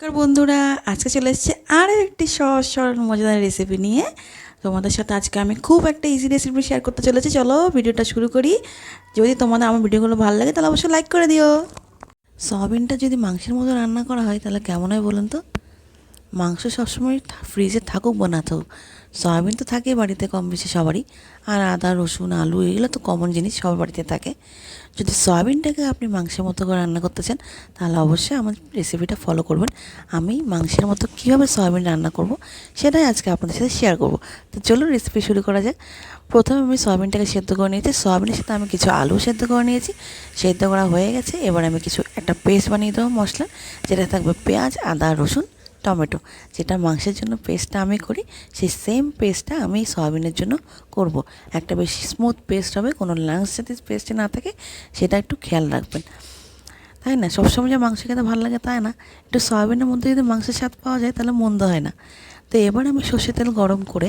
নমস্কার বন্ধুরা, আজকে চলে এসেছে আরও একটি সহজ, সরল, মজাদার রেসিপি নিয়ে। তোমাদের সাথে আজকে আমি খুব একটা ইজি রেসিপি শেয়ার করতে চলেছি। চলো ভিডিওটা শুরু করি। যদি তোমাদের আমার ভিডিওগুলো ভালো লাগে, তাহলে অবশ্যই লাইক করে দিও। সয়াবিনটা যদি মাংসের মতো রান্না করা হয়, তাহলে কেমন হয় বলুন তো? মাংস সবসময় ফ্রিজে থাকুক বা না থাকুক সয়াবিন তো থাকে বাড়িতে কম বেশি সবারই, আর আদা, রসুন, আলু এগুলো তো কমন জিনিস সবার বাড়িতে থাকে। যদি সয়াবিনটাকে আপনি মাংসের মতো করে রান্না করতে চান, তাহলে অবশ্যই আমার রেসিপিটা ফলো করবেন। আমি মাংসের মতো কীভাবে সয়াবিন রান্না করব, সেটাই আজকে আপনাদের সাথে শেয়ার করব। তো চলুন রেসিপি শুরু করা যাক। প্রথমে আমি সয়াবিনটাকে সেদ্ধ করে নিয়েছি। সয়াবিনের সাথে আমি কিছু আলু সেদ্ধ করে নিয়েছি। সেদ্ধ করা হয়ে গেছে। এবার আমি কিছু একটা পেস্ট বানিয়ে দেবো মশলা, যেটা থাকবে পেঁয়াজ, আদা, রসুন টমেটো। যেটা মাংসের জন্য পেস্টটা আমি করি, সেই সেম পেস্টটা আমি সয়াবিনের জন্য করব। একটা বেশি স্মুথ পেস্ট হবে, কোনো লাংস যাতে পেস্টে না থাকে, সেটা একটু খেয়াল রাখবেন। তাই না? সবসময় যে মাংস খেতে ভালো লাগে তাই না। একটু সয়াবিনের মধ্যে যদি মাংসের স্বাদ পাওয়া যায়, তাহলে মন্দ হয় না। তো এবার আমি সর্ষের তেল গরম করে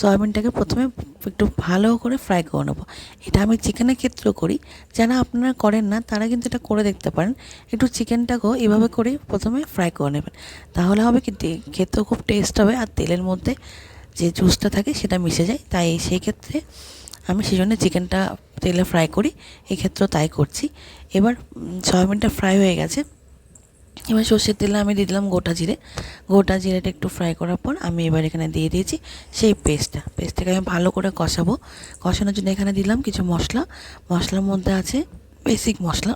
সয়াবিনটাকে প্রথমে একটু ভালো করে ফ্রাই করে নেব। এটা আমি চিকেনের ক্ষেত্রেও করি। যারা আপনারা করেন না, তারা কিন্তু এটা করে দেখতে পারেন। একটু চিকেনটাকেও এভাবে করে প্রথমে ফ্রাই করে নেবেন। তাহলে হবে কি খেতেও খুব টেস্ট হবে আর তেলের মধ্যে যে জুসটা থাকে সেটা মিশে যায়। তাই সেই ক্ষেত্রে আমি সেই জন্য চিকেনটা তেলে ফ্রাই করি। এক্ষেত্রেও তাই করছি। এবার সয়াবিনটা ফ্রাই হয়ে গেছে। এবার সর্ষের তেলে আমি দিয়ে দিলাম গোটা জিরে। গোটা জিরেটা একটু ফ্রাই করার পর আমি এবার এখানে দিয়ে দিয়েছি সেই পেস্টটা পেস্টটাকে আমি ভালো করে কষাবো। কষানোর জন্য এখানে দিলাম কিছু মশলা। মশলার মধ্যে আছে বেসিক মশলা।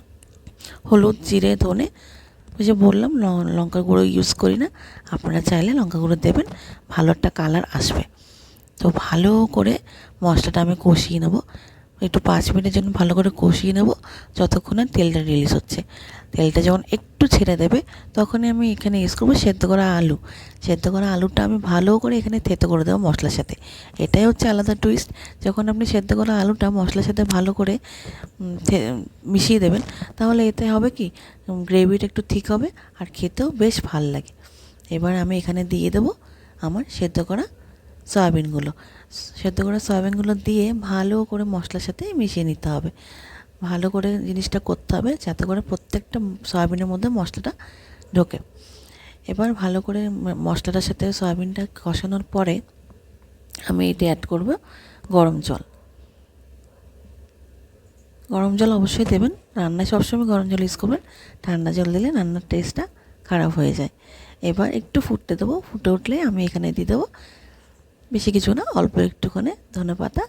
হলুদ, জিরে, ধনে। ওই যে বললাম লঙ্কা গুঁড়ো ইউজ করি না। আপনারা চাইলে লঙ্কা গুঁড়ো দেবেন। ভালো একটা কালার আসবে। তো ভালো করে মশলাটা আমি কষিয়ে নেব। একটু পাঁচ মিনিটের জন্য ভালো করে কষিয়ে নেব, যতক্ষণ তেলটা রিলিজ হচ্ছে। তেলটা যখন একটু ছেড়ে দেবে, তখনই আমি এখানে ইউজ করব সেদ্ধ করা আলু। সেদ্ধ করা আলুটা আমি ভালো করে এখানে থেতো করে দেবো মশলার সাথে। এটাই হচ্ছে আলাদা টুইস্ট যখন আপনি সেদ্ধ করা আলুটা মশলার সাথে ভালো করে মিশিয়ে দেবেন, তাহলে এতে হবে কি গ্রেভিটা একটু ঠিক হবে আর খেতেও বেশ ভালো লাগে। এবার আমি এখানে দিয়ে দেবো আমার সেদ্ধ করা সয়াবিনগুলো। সেদ্ধ করা সয়াবিনগুলো দিয়ে ভালো করে মশলার সাথে মিশিয়ে নিতে হবে। ভালো করে জিনিসটা করতে হবে যাতে করে প্রত্যেকটা সয়াবিনের মধ্যে মশলাটা ঢোকে। এবার ভালো করে মশলাটার সাথে সয়াবিনটা কষানোর পরে আমি এটা অ্যাড করব গরম জল। গরম জল অবশ্যই দেবেন। রান্নায় সবসময় গরম জল ইউজ করবেন। ঠান্ডা জল দিলে রান্নার টেস্টটা খারাপ হয়ে যায়। এবার একটু ফুটতে দেবো। ফুটে উঠলে আমি এখানে দিয়ে দেবো বেশি কিছু না, অল্প একটুখানি ধনে পাতা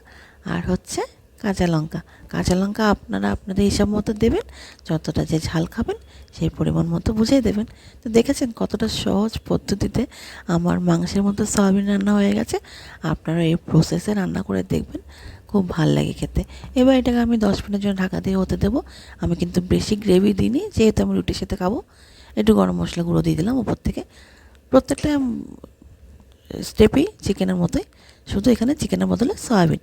আর হচ্ছে কাঁচা লঙ্কা। কাঁচা লঙ্কা আপনারা আপনাদের হিসাব মতো দেবেন, যতটা যে ঝাল খাবেন সেই পরিমাণ মতো বুঝিয়ে দেবেন। তো দেখেছেন কতটা সহজ পদ্ধতিতে আমার মাংসের মতো সয়াবিন রান্না হয়ে গেছে। আপনারা এই প্রসেসে রান্না করে দেখবেন, খুব ভালো লাগে খেতে। এবার এটাকে আমি দশ মিনিটের জন্য ঢাকা দিয়ে হতে দেবো। আমি কিন্তু বেশি গ্রেভি দিইনি, যেহেতু আমি রুটির সাথে খাব, একটু গরম মশলা গুঁড়ো দিয়ে দিলাম ওপর থেকে। প্রত্যেকটা স্টেপই চিকেনের মতোই। শুধু এখানে চিকেনের বদলে সয়াবিন।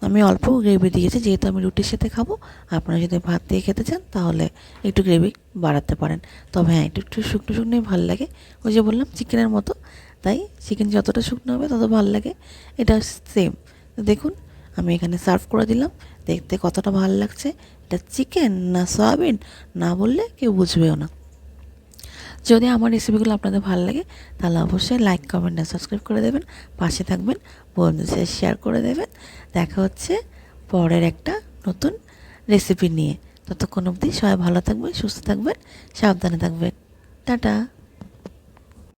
আমি অল্প গ্রেভি দিয়েছি, যেহেতু আমি রুটির সাথে খাব। আপনারা যদি ভাত দিয়ে খেতে চান, তাহলে একটু গ্রেভি বাড়াতে পারেন। তবে হ্যাঁ একটু একটু শুকনো শুকনোই ভালো লাগে। ওই যে বললাম, চিকেনের মতো। তাই চিকেন যতটা শুকনো হবে, তত ভালো লাগে। এটা সেম দেখুন, আমি এখানে সার্ভ করে দিলাম। দেখতে কতটা ভালো লাগছে। এটা চিকেন না সয়াবিন? না বললে কেউ বুঝবেও না। যদি আমার রেসিপিগুলো আপনাদের ভালো লাগে, তাহলে অবশ্যই লাইক কমেন্ট আর সাবস্ক্রাইব করে দেবেন। পাশে থাকবেন, বন্ধুদের শেয়ার করে দেবেন। দেখা হচ্ছে পরের একটা নতুন রেসিপি নিয়ে। ততক্ষণ অবধি সবাই ভালো থাকবেন, সুস্থ থাকবেন, সাবধানে থাকবেন। টাটা!